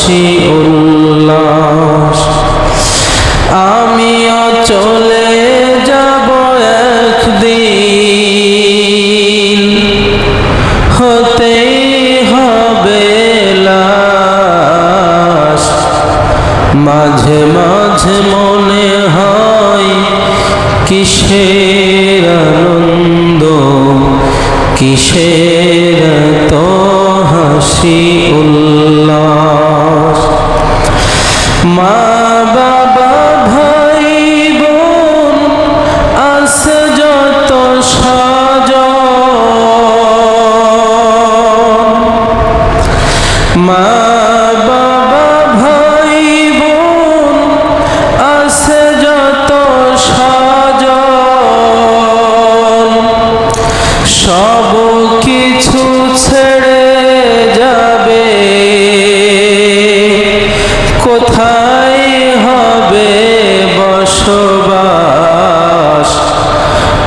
হাসি উল্লাস আমিও চলে যাব একদিন। হতেই হবে মাঝে মাঝে মনে হয় কিসের আনন্দ, কিসের তো হাসি উল্লাস মা বাবা ভাই বোন আছে যত সাজ মা বাবা ভাই বোন আছে যত সাজ সব কিছু ছেড়ে যাবে। কোথায়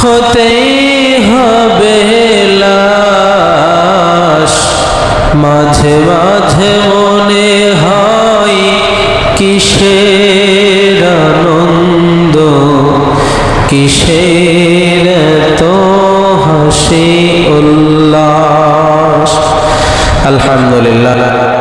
হতেই হবে লাশ। মাঝে মাঝে মনে হয় কিসের আনন্দ কিসের তো হাসি উল্লাস। আলহামদুলিল্লাহ।